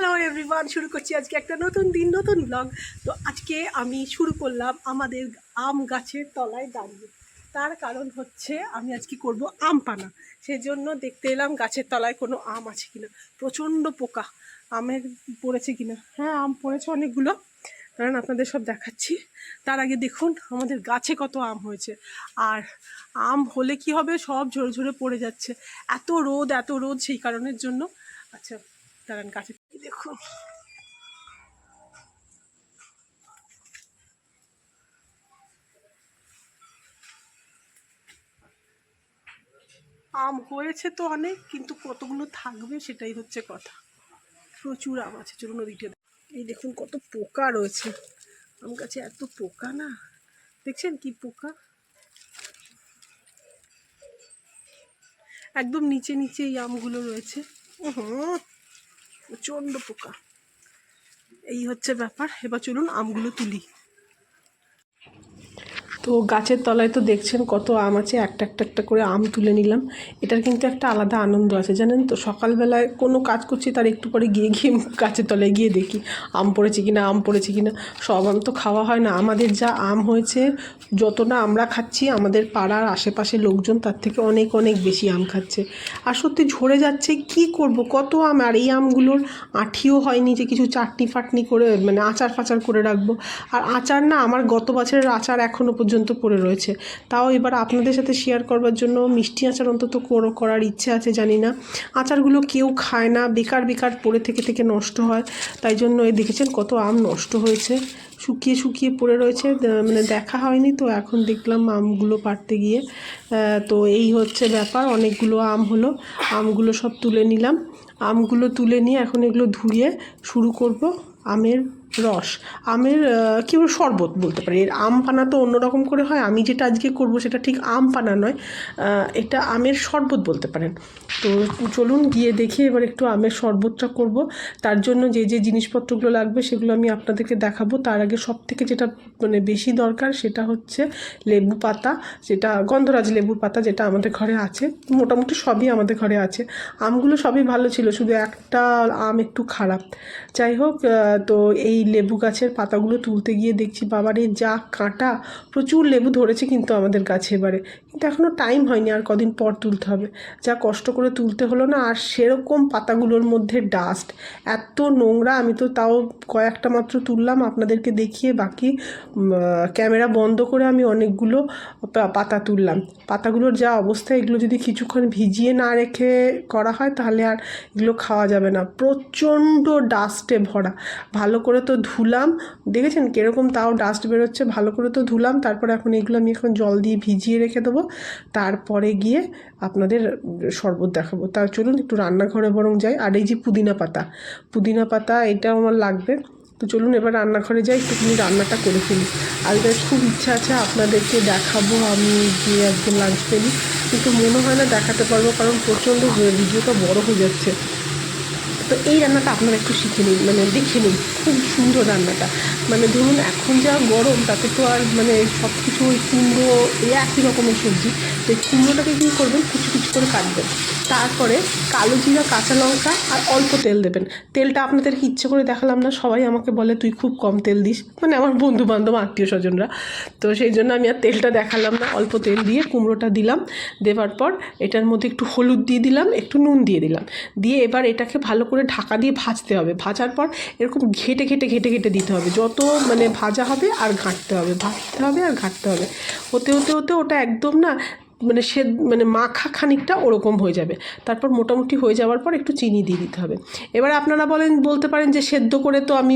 Hello everyone শুরু করছি আজকে একটা নতুন দিন, নতুন ব্লগ তো আজকে আমি শুরু করলাম আমাদের আম গাছের তলায় দাঁড়িয়ে। তার কারণ হচ্ছে আমি আজকে করব আম পানা সেজন্য দেখতে এলাম গাছের তলায় কোনো আম আছে কিনা। প্রচণ্ড পোকা। আমের পড়েছে কিনা? হ্যাঁ আম পড়েছে অনেকগুলো। কারণ আপনাদের সব দেখাচ্ছি। তার আগে দেখুন, আমাদের গাছে কত আম হয়েছে। আর আম হলে কি হবে? সব ঝরে ঝরে পড়ে যাচ্ছে। এত রোদ এত রোদ সেই কারণের জন্য। আচ্ছা দাঁড়ান, কাছে দেখুন। আম হয়েছে তো অনেক, কিন্তু কতগুলো থাকবে সেটাই হচ্ছে কথা। প্রচুর আম আছে, চলুন নদীতে এই দেখুন কত পোকা রয়েছে। আম গাছে এত পোকা না? দেখছেন কি পোকা? একদম নিচে নিচে এই আমগুলো রয়েছে। হুম প্রচণ্ড পোকা। এই হচ্ছে ব্যাপার। এবার চলুন আমগুলো তুলি। তো গাছের তলায় তো দেখছেন কত আম আছে, একটা একটা একটা করে আম তুলে নিলাম। এটার কিন্তু একটা আলাদা আনন্দ আছে, জানেন তো? সকালবেলায় কোনো কাজ করছি, তার একটু পরে গিয়ে গিয়ে গাছের তলায় গিয়ে দেখি আম পড়েছে কিনা, আম পড়েছে কিনা। সব আম তো খাওয়া হয় না। আমাদের যা আম হয়েছে যত না আমরা খাচ্ছি, আমাদের পাড়ার আশেপাশে লোকজন তার থেকে অনেক অনেক বেশি আম খাচ্ছে। আর সত্যি ঝরে যাচ্ছে, কি করব? কত আম? আর এই আমগুলোর আঠিও হয়নি যে কিছু চাটনি ফাটনি করে মানে আচার ফাচার করে রাখব। আর আচার না, আমার গত বছরের আচার এখনও পর্যন্ত পড়ে রয়েছে। তাও এবার আপনাদের সাথে শেয়ার করবার জন্য মিষ্টি আচার অন্তত করার ইচ্ছে আছে, জানি না। আচারগুলো কেউ খায় না, বেকার বেকার, পড়ে থেকে থেকে নষ্ট হয়। তাই জন্য এই দেখেছেন কত আম নষ্ট হয়েছে। শুকিয়ে শুকিয়ে পড়ে রয়েছে মানে দেখা হয়নি তো, এখন দেখলাম আমগুলো পাড়তে গিয়ে। তো এই হচ্ছে ব্যাপার, অনেকগুলো আম হলো। আমগুলো সব তুলে নিলাম। আমগুলো তুলে নিয়ে এখন এগুলো ধুয়ে শুরু করব আমের রস, আমের কী বলব শরবত বলতে পারি। এর আম পানা তো অন্যরকম করে হয়, আমি যেটা আজকে করব সেটা ঠিক আম পানা নয় এটা আমের শরবত বলতে পারেন। তো চলুন গিয়ে দেখি এবার একটু আমের শরবতটা করব। তার জন্য যে যে জিনিসপত্রগুলো লাগবে সেগুলো আমি আপনাদেরকে দেখাবো। তার আগে সব থেকে যেটা মানে বেশি দরকার সেটা হচ্ছে লেবু পাতা, যেটা গন্ধরাজ লেবুর পাতা যেটা আমাদের ঘরে আছে, মোটামুটি সবই আমাদের ঘরে আছে। আমগুলো সবই ভালো ছিল, শুধু একটা আম একটু খারাপ। যাই হোক তো এই লেবু গাছের পাতাগুলো তুলতে গিয়ে দেখছি, বাবারে, যা কাঁটা। প্রচুর লেবু ধরেছে কিন্তু আমাদের গাছে এবারে। কিন্তু এখনও টাইম হয়নি আর কদিন পর তুলতে হবে। যা কষ্ট করে তুলতে হলো না, আর সেরকম পাতাগুলোর মধ্যে ডাস্ট এত নোংরা, আমি তো তাও কয়েকটা মাত্র তুললাম, আপনাদেরকে দেখিয়ে বাকি ক্যামেরা বন্ধ করে আমি অনেকগুলো পাতা তুললাম। পাতাগুলোর যা অবস্থা, এগুলো যদি কিছুক্ষণ ভিজিয়ে না রেখে করা হয়, তাহলে আর এগুলো খাওয়া যাবে না। প্রচণ্ড ডাস্টে ভরা। ভালো করে তো ধুলাম। দেখেছেন কীরকম তাও ডাস্ট বেরোচ্ছে, ভালো করে তো ধুলাম। তারপরে এখন এগুলো আমি এখন জল দিয়ে ভিজিয়ে রেখে দেবো। তারপরে গিয়ে আপনাদের শরবত দেখাবো। তা চলুন একটু রান্নাঘরে বরং যাই। আর এই যে পুদিনা পাতা পুদিনা পাতা এটা আমার লাগবে। তো চলুন এবার রান্নাঘরে যাই, একটুখানি রান্নাটা করে ফেলি। আজকে খুব ইচ্ছা আছে আপনাদেরকে দেখাবো, আমি গিয়ে একদিন লাঞ্চ পেলি। কিন্তু মনে হয় না দেখাতে পারব, কারণ প্রচণ্ড ভিডিওটা বড় হয়ে যাচ্ছে। তো এই রান্নাটা আপনারা একটু শিখে নিন মানে দেখে নিন, খুব সুন্দর রান্নাটা। মানে ধরুন এখন যা গরম, তাতে তো আর মানে সব কিছু ওই কুমড়ো একই রকমের সবজি। তো এই কুমড়োটাকে কী করবেন কিছু কিছু করে কাটবেন। তারপরে কালো জিরা, কাঁচা লঙ্কা আর অল্প তেল দেবেন। তেলটা আপনাদেরকে ইচ্ছে করে দেখালাম না, সবাই আমাকে বলে, তুই খুব কম তেল দিস। মানে আমার বন্ধু বান্ধব আত্মীয় স্বজনরা। তো সেই জন্য আমি আর তেলটা দেখালাম না, অল্প তেল দিয়ে কুমড়োটা দিলাম। দেওয়ার পর এটার মধ্যে একটু হলুদ দিয়ে দিলাম, একটু নুন দিয়ে দিলাম। দিয়ে এবার এটাকে ভালো করে ঢাকা দিয়ে ভাজতে হবে। ভাজার পর এরকম ঘেটে ঘেটে ঘেটে ঘেটে দিতে হবে। যত মানে ভাজা হবে আর ঘাঁটতে হবে, ভাজতে হবে আর ঘাঁটতে হবে। হতে হতে হতে ওটা একদম না মানে সে মানে মাখা খানিকটা ওরকম হয়ে যাবে। তারপর মোটামুটি হয়ে যাওয়ার পর একটু চিনি দিয়ে দিতে হবে। এবার আপনারা বলেন, বলতে পারেন যে সেদ্ধ করে তো আমি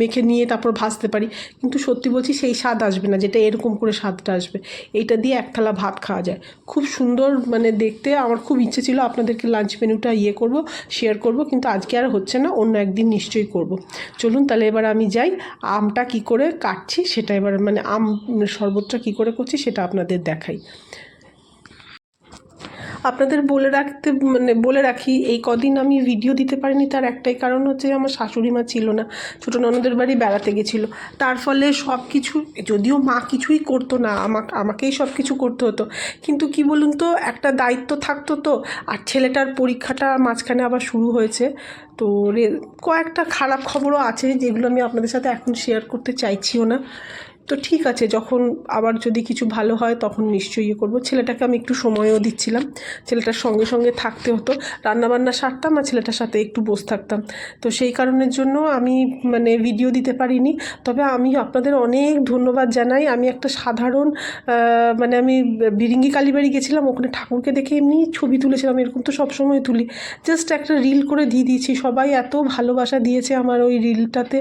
মেখে নিয়ে তারপর ভাজতে পারি। কিন্তু সত্যি বলছি সেই স্বাদ আসবে না, যেটা এরকম করে স্বাদটা আসবে। এইটা দিয়ে এক থালা ভাত খাওয়া যায়। খুব সুন্দর মানে দেখতে, আমার খুব ইচ্ছে ছিল আপনাদেরকে লাঞ্চ মেনুটা ইয়ে করব শেয়ার করব, কিন্তু আজকে আর হচ্ছে না, অন্য একদিন নিশ্চয়ই করব। চলুন তাহলে এবার আমি যাই, আমটা কি করে কাটছি সেটা এবার মানে আম শরবতটা কি করে করছি সেটা আপনাদের দেখাই। আপনাদের বলে রাখতে মানে বলে রাখি, এই কদিন আমি ভিডিও দিতে পারিনি, তার একটাই কারণ হচ্ছে আমার শাশুড়ি মা ছিল না। ছোটো ননদের বাড়ি বেড়াতে গেছিল। তার ফলে সব কিছু যদিও মা কিছুই করতো না, আমাকে, আমাকেই সব কিছু করতে হতো। কিন্তু কি বলুন তো, একটা দায়িত্ব থাকতো তো, আর ছেলেটার পরীক্ষাটা মাঝখানে আবার শুরু হয়েছে। তো কয়েকটা খারাপ খবরও আছে, যেগুলো আমি আপনাদের সাথে এখন শেয়ার করতে চাইছিও না। তো ঠিক আছে, যখন আবার যদি কিছু ভালো হয় তখন নিশ্চয়ই ইয়ে করব। ছেলেটাকে আমি একটু সময়ও দিচ্ছিলাম, ছেলেটার সঙ্গে সঙ্গে থাকতে হতো। রান্নাবান্না সারতাম আর ছেলেটার সাথে একটু বসে থাকতাম। তো সেই কারণের জন্য আমি মানে ভিডিও দিতে পারিনি। তবে আমি আপনাদের অনেক ধন্যবাদ জানাই। আমি একটা সাধারণ মানে আমি বিরিঙ্গি কালীবাড়ি গেছিলাম, ওখানে ঠাকুরকে দেখে এমনি ছবি তুলেছিলাম, এরকম তো সবসময় তুলি। জাস্ট একটা রিল করে দিয়ে দিয়েছি। সবাই এত ভালোবাসা দিয়েছে আমার ওই রিলটাতে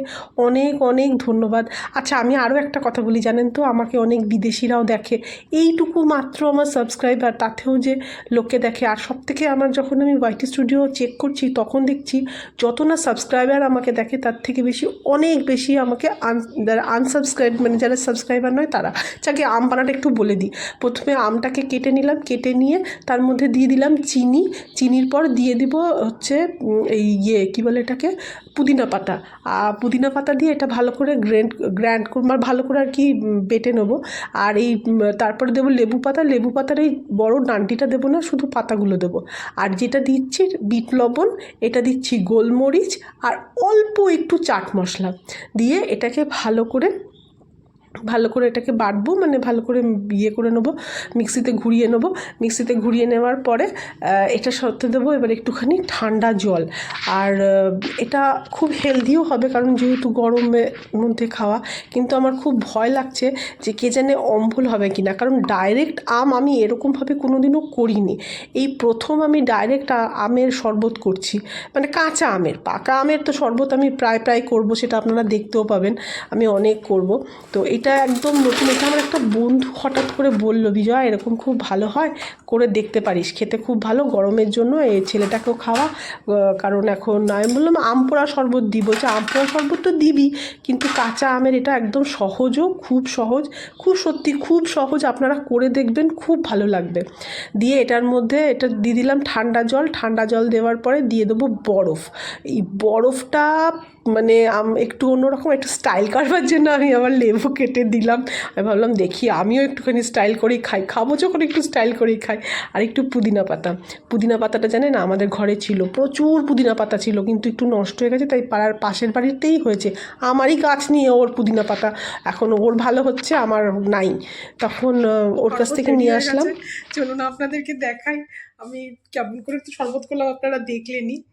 অনেক অনেক ধন্যবাদ। আচ্ছা আমি আরও একটা কথা বলি, জানেন তো? আমাকে অনেক বিদেশিরাও দেখে। এইটুকু মাত্র আমার সাবস্ক্রাইবার তাতেও যে লোকে দেখে। আর সব থেকে আমার যখন আমি ওয়াইটি স্টুডিও চেক করছি, তখন দেখছি যত না সাবস্ক্রাইবার আমাকে দেখে, তার থেকে বেশি অনেক বেশি আমাকে আন, যারা আনসাবস্ক্রাইব মানে যারা সাবস্ক্রাইবার নয়, তারা। যাকে আম পানাটা একটু বলে দিই। প্রথমে আমটাকে কেটে নিলাম, কেটে নিয়ে তার মধ্যে দিয়ে দিলাম চিনি। চিনির পর দিয়ে দিব হচ্ছে এই ইয়ে কী বলে এটাকে? পুদিনা পাতা। আর পুদিনা পাতা দিয়ে এটা ভালো করে গ্র্যান্ড গ্র্যান্ড মানে ভালো করে আর কি বেটে নেব। আর এই তারপরে দেবো লেবু পাতা। লেবু পাতার এই বড় ডান্টিটা দেবো না, শুধু পাতাগুলো দেবো। আর যেটা দিচ্ছি, বিট লবণ, এটা দিচ্ছি গোলমরিচ আর অল্প একটু চাট মশলা। দিয়ে এটাকে ভালো করে ভালো করে এটাকে বাটবো মানে ভালো করে ইয়ে করে নেব, মিক্সিতে ঘুরিয়ে নেব। মিক্সিতে ঘুরিয়ে নেওয়ার পরে এটা সাথে দেবো এবার একটুখানি ঠান্ডা জল। আর এটা খুব হেলদিও হবে কারণ যেহেতু গরমের মধ্যে খাওয়া, কিন্তু আমার খুব ভয় লাগছে যে কে জানে অম্বল হবে কি না কারণ ডাইরেক্ট আম আমি এরকমভাবে কোনো দিনও করিনি। এই প্রথম আমি ডাইরেক্ট আমের শরবত করছি। মানে কাঁচা আমের, পাকা আমের তো শরবত আমি প্রায় প্রায় করব, সেটা আপনারা দেখতেও পাবেন। আমি অনেক করব। তো এটা একদম নতুন, এটা আমার একটা বন্ধু হঠাৎ করে বলল, বিজয়, এরকম খুব ভালো হয়, করে দেখতে পারিস। খেতে খুব ভালো, গরমের জন্য এই ছেলেটাকেও খাওয়া। কারণ এখন আমি বললাম, আম পোড়া শরবত দিব। যে আম পোড়া শরবত তো দিবি, কিন্তু কাঁচা আমের এটা একদম সহজও খুব সহজ। খুব সত্যি খুব সহজ, আপনারা করে দেখবেন, খুব ভালো লাগবে। দিয়ে এটার মধ্যে এটা দিয়ে দিলাম ঠান্ডা জল। ঠান্ডা জল দেওয়ার পরে দিয়ে দেবো বরফ। এই বরফটা মানে আম- একটু অন্যরকম একটু স্টাইল করবার জন্য আমি আবার লেবু কেটে দিলাম। আমি ভাবলাম দেখি আমিও একটুখানি স্টাইল করেই খাই। খাব যখন একটু স্টাইল করেই খাই। আর একটু পুদিনা পাতা। পুদিনা পাতাটা জানেন আমাদের ঘরে ছিল। প্রচুর পুদিনা পাতা ছিল কিন্তু একটু নষ্ট হয়ে গেছে তাই পাড়ার পাশের বাড়িতেই হয়েছে। আমারই গাছ নিয়ে ওর পুদিনা পাতা। এখন ওর ভালো হচ্ছে আমার নাই। তখন ওর কাছ থেকে নিয়ে আসলাম। চলুন আপনাদেরকে দেখাই। আমি কেমন করে একটু শরবত করলাম আপনারা দেখলেনি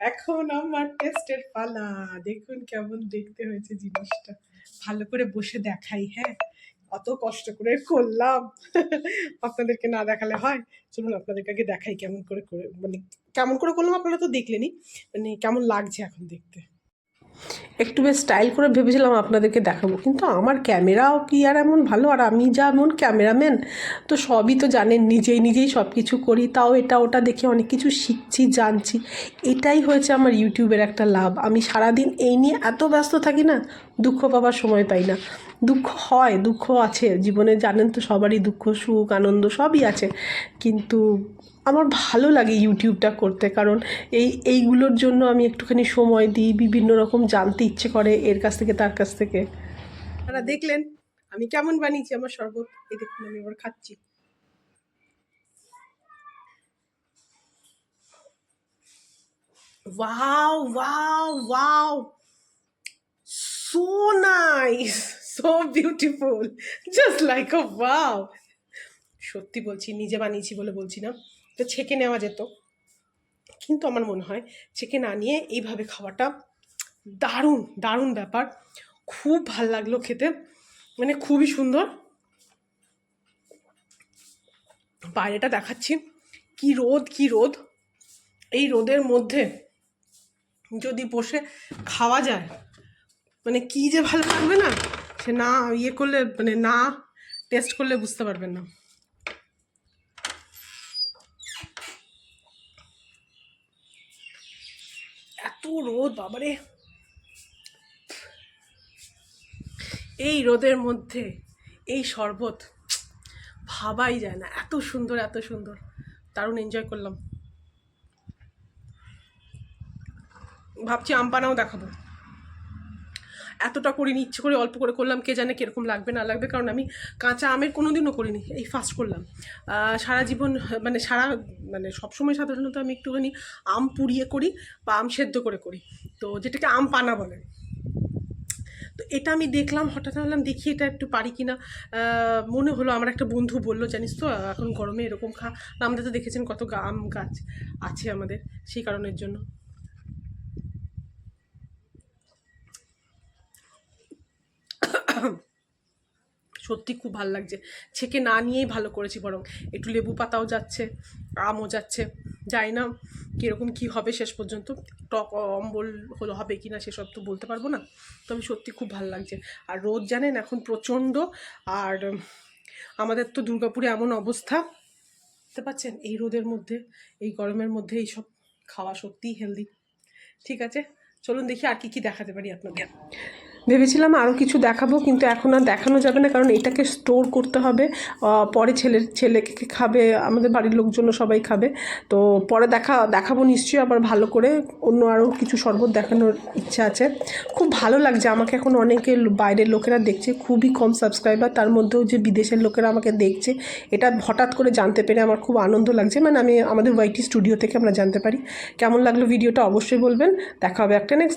এখন আমার টেস্টের পালা। দেখুন কেমন দেখতে হয়েছে জিনিসটা। ভালো করে বসে দেখাই হ্যাঁ? অত কষ্ট করে করলাম। আপনাদেরকে না দেখালে হয়? চলুন আপনাদেরকে আগে দেখাই কেমন করে করে মানে কেমন করে করলাম আপনারা তো দেখলেনি মানে কেমন লাগছে এখন দেখতে? একটু বেশ স্টাইল করে ভেবেছিলাম আপনাদেরকে দেখাবো। কিন্তু আমার ক্যামেরাও কি আর এমন ভালো? আর আমি যেমন ক্যামেরাম্যান তো সবই তো জানেন, নিজেই নিজেই সব কিছু করি। তাও এটা ওটা দেখে অনেক কিছু শিখছি, জানছি। এটাই হয়েছে আমার ইউটিউবের একটা লাভ। আমি সারাদিন এই নিয়ে এত ব্যস্ত থাকি না, দুঃখ পাবার সময় পাই না। দুঃখ হয়, দুঃখ আছে। জীবনে জানেন তো সবারই দুঃখ, সুখ, আনন্দ সবই আছে। কিন্তু আমার ভালো লাগে ইউটিউবটা করতে, কারণ এই, এইগুলোর জন্য আমি একটুখানি সময় দিই, বিভিন্ন রকম জানতে ইচ্ছে করে এর কাছ থেকে, তার কাছ থেকে। তারা দেখলেন, আমি কেমন বানিয়েছি আমার শরবত? এই দেখুন, আমি এবার খাচ্ছি। Wow wow wow! so nice so beautiful just like সত্যি বলছি, নিজে বানিয়েছি বলে বলছি না। তো ছেঁকে নেওয়া যেত। কিন্তু আমার মনে হয় ছেঁকে না নিয়ে এইভাবে খাওয়াটা দারুণ দারুণ ব্যাপার। খুব ভালো লাগল খেতে। মানে খুবই সুন্দর। বাইরেটা দেখাচ্ছি। কি রোদ কি রোদ। এই রোদের মধ্যে যদি বসে খাওয়া যায় মানে কি যে ভালো লাগবে না, সে না ইয়ে করলে মানে না টেস্ট করলে বুঝতে পারবেন না এত রোদ বাবারে। এই রোদের মধ্যে, এই শরবত, ভাবাই যায় না, এত সুন্দর এত সুন্দর। দারুণ এনজয় করলাম। ভাবছি আম পানাও দেখাবো। এতটা করিনি ইচ্ছে করে অল্প করে করলাম কে জানে কীরকম লাগবে না লাগবে কারণ আমি কাঁচা আমের কোনো দিনও করিনি এই ফার্স্ট করলাম। সারা জীবন মানে সারা মানে সবসময় সাধারণত আমি একটুখানি আম পুড়িয়ে করি বা আম সেদ্ধ করে করি তো যেটাকে আম পানা বলে। তো এটা আমি দেখলাম হঠাৎ ভাবলাম দেখি এটা একটু পারি কিনা। আহ, মনে হলো আমার একটা বন্ধু বলল জানিস তো এখন গরমে এরকম খা না আমাদের তো দেখেছেন কত আম গাছ আছে আমাদের সেই কারণের জন্য। সত্যি খুব ভালো লাগছে। ছেঁকে না নিয়েই ভালো করেছি বরং। একটু লেবু পাতাও যাচ্ছে, আমও যাচ্ছে। জানি না কীরকম কী হবে শেষ পর্যন্ত। টক অম্বল হলো, হবে কি না সেসব তো বলতে পারব না। তবে সত্যি খুব ভালো লাগছে। আর রোদ জানেন এখন প্রচণ্ড। আর আমাদের তো দুর্গাপুরে এমন অবস্থা। বুঝতে পারছেন? এই রোদের মধ্যে, এই গরমের মধ্যে এইসব খাওয়া সত্যিই হেলদি ঠিক আছে? চলুন দেখি আর কি কি দেখাতে পারি আপনাদের। ভেবেছিলাম আরও কিছু দেখাবো, কিন্তু এখন আর দেখানো যাবে না, কারণ এটাকে স্টোর করতে হবে। পরে ছেলের, ছেলেকে খাবে, আমাদের বাড়ির লোকজনও সবাই খাবে। তো পরে দেখা, দেখাবো নিশ্চয়ই, আবার ভালো করে অন্য আরও কিছু শরবত দেখানোর ইচ্ছা আছে। খুব ভালো লাগছে, আমাকে এখন অনেকে বাইরের লোকেরা দেখছে, খুবই কম সাবস্ক্রাইবার তার মধ্যেও যে বিদেশের লোকেরা আমাকে দেখছে, এটা হঠাৎ করে জানতে পেরে আমার খুব আনন্দ লাগছে। মানে আমি, আমাদের ওয়াইটি স্টুডিও থেকে আমরা জানতে পারি। কেমন লাগল ভিডিওটা অবশ্যই বলবেন, দেখা হবে একটা নেক্সট